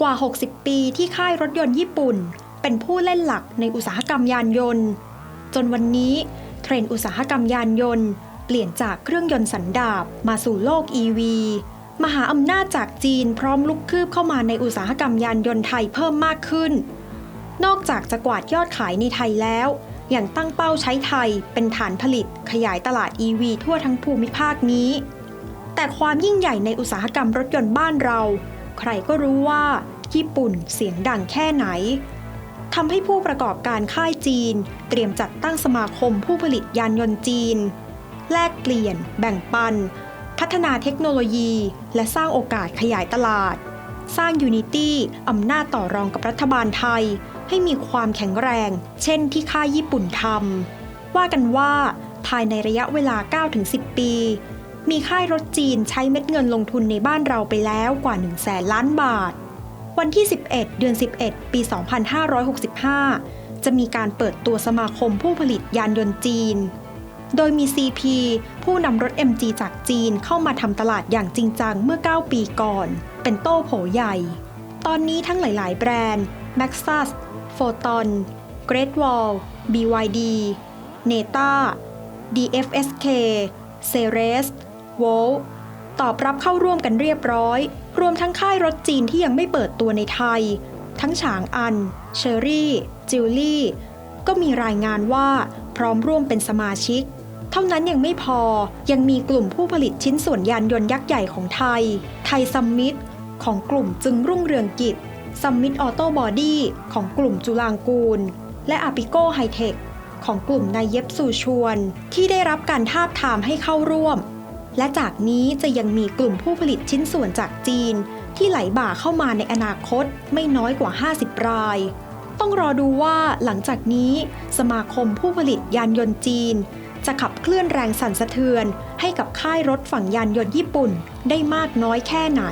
กว่า 60 ปีที่ค่ายรถยนต์ญี่ปุ่น เป็นผู้เล่นหลักในอุตสาหกรรมยานยนต์ จนวันนี้ เทรนด์อุตสาหกรรมยานยนต์ เปลี่ยนจากเครื่องยนต์สันดาปมาสู่โลก EV มหาอำนาจจากจีนพร้อมลุกคืบเข้ามาในอุตสาหกรรมยานยนต์ไทยเพิ่มมากขึ้น นอกจากจะกวาดยอดขายในไทยแล้ว ยังตั้งเป้าใช้ไทยเป็นฐานผลิตขยายตลาด EV ทั่วทั้งภูมิภาคนี้ แต่ความยิ่งใหญ่ในอุตสาหกรรมรถยนต์บ้านเรา ใครก็รู้ว่า ญี่ปุ่นเสียงดังแค่ไหนทำให้ผู้ประกอบการค่ายจีน เตรียมจัดตั้งสมาคมผู้ผลิตยานยนต์จีน แลกเปลี่ยน แบ่งปัน พัฒนาเทคโนโลยี และสร้างโอกาสขยายตลาด สร้างยูนิตี้อำนาจต่อรองกับรัฐบาลไทย ให้มีความแข็งแรง เช่นที่ค่ายญี่ปุ่นทำว่ากันว่าภายในระยะเวลา 9-10 ปี มีค่ายรถจีนใช้เม็ดเงินลงทุนในบ้านเราไปแล้วกว่า 1 0 0 0 0แสนล้านบาท วันที่ 11 เดือน 11 ปี 2565 จะมีการเปิดตัวสมาคมผู้ผลิตยานยนต์จีน โดยมี CP ผู้นำรถ MG จากจีนเข้ามาทำตลาดอย่างจริงจังเมื่อ 9 ปีก่อน เป็นโต้โผใหญ่ ตอนนี้ทั้งหลาย ๆ แบรนด์ Maxus Photon Great Wall BYD Neta DFSK Ceres Volt ตอบรับเข้าร่วมกันเรียบร้อย รวมทั้งค่ายรถจีนที่ยังไม่เปิดตัวในไทย ทั้งฉางอัน เชอรี่ จิวลี่ ก็มีรายงานว่าพร้อมร่วมเป็นสมาชิก เท่านั้นยังไม่พอยังมีกลุ่มผู้ผลิตชิ้นส่วนยานยนต์ยักษ์ใหญ่ของไทย ไทยซัมมิตของกลุ่มจึงรุ่งเรืองกิจซัมมิตออโต้บอดี้ของกลุ่มจุลางกูล และอาปิโกไฮเทคของกลุ่มนายเย็บสู่ชวน ที่ได้รับการทาบทามให้เข้าร่วม และจากนี้จะยังมีกลุ่มผู้ผลิตชิ้นส่วนจากจีน ที่ไหลบ่าเข้ามาในอนาคตไม่น้อยกว่า 50 ราย ต้องรอดูว่าหลังจากนี้สมาคมผู้ผลิตยานยนต์จีน จะขับเคลื่อนแรงสั่นสะเทือน ให้กับค่ายรถฝั่งยานยนต์ญี่ปุ่นได้มากน้อยแค่ไหน